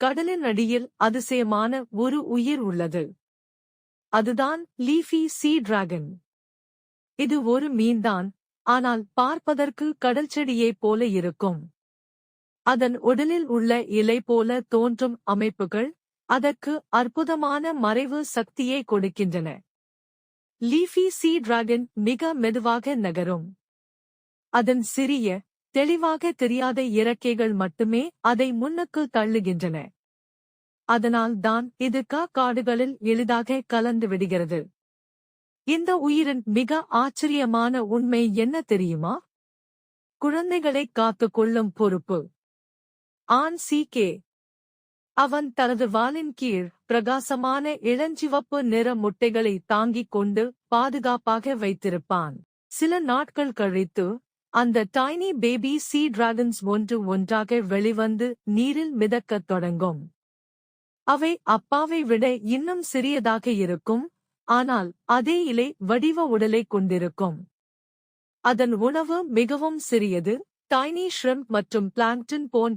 கடலின் அடியில் அதிசயமான ஒரு உயிர் உள்ளது. அதுதான் லீஃபி சீ டிராகன். இது ஒரு மீன்தான் ஆனால் பார்ப்பதற்கு கடல் செடியைப் போல இருக்கும். அதன் உடலில் உள்ள இலை போல தோன்றும் அமைப்புகள் அதற்கு அற்புதமான மறைவு சக்தியை கொடுக்கின்றன. லீஃபி சீ டிராகன் மிக மெதுவாக நகரும். அதன் சிறிய தெளிவாக தெரியாத இறக்கைகள் மட்டுமே அதை முன்னுக்கு தள்ளுகின்றன. அதனால் தான் இது காடுகளில் எளிதாக கலந்து விடுகிறது. இந்த உயிரின் மிக ஆச்சரியமான உண்மை என்ன தெரியுமா? குழந்தைகளை காத்துக் கொள்ளும் பொறுப்பு. ஆண் கே. அவன் தனது வாலின் கீழ் பிரகாசமான இளஞ்சிவப்பு நிற முட்டைகளை தாங்கிக் கொண்டு பாதுகாப்பாக வைத்திருப்பான். சில நாட்கள் கழித்து அந்த டைனி பேபி சீ டிராகன்ஸ் ஒன்று ஒன்றாக வெளிவந்து நீரில் மிதக்கத் தொடங்கும். அவை அப்பாவை விட இன்னும் சிறியதாக இருக்கும் ஆனால் அதே இலை வடிவ உடலை கொண்டிருக்கும். அதன் உணவு மிகவும் சிறியது டைனி ஷ்ரிம்ப் மற்றும் பிளாங்டன் போன்ற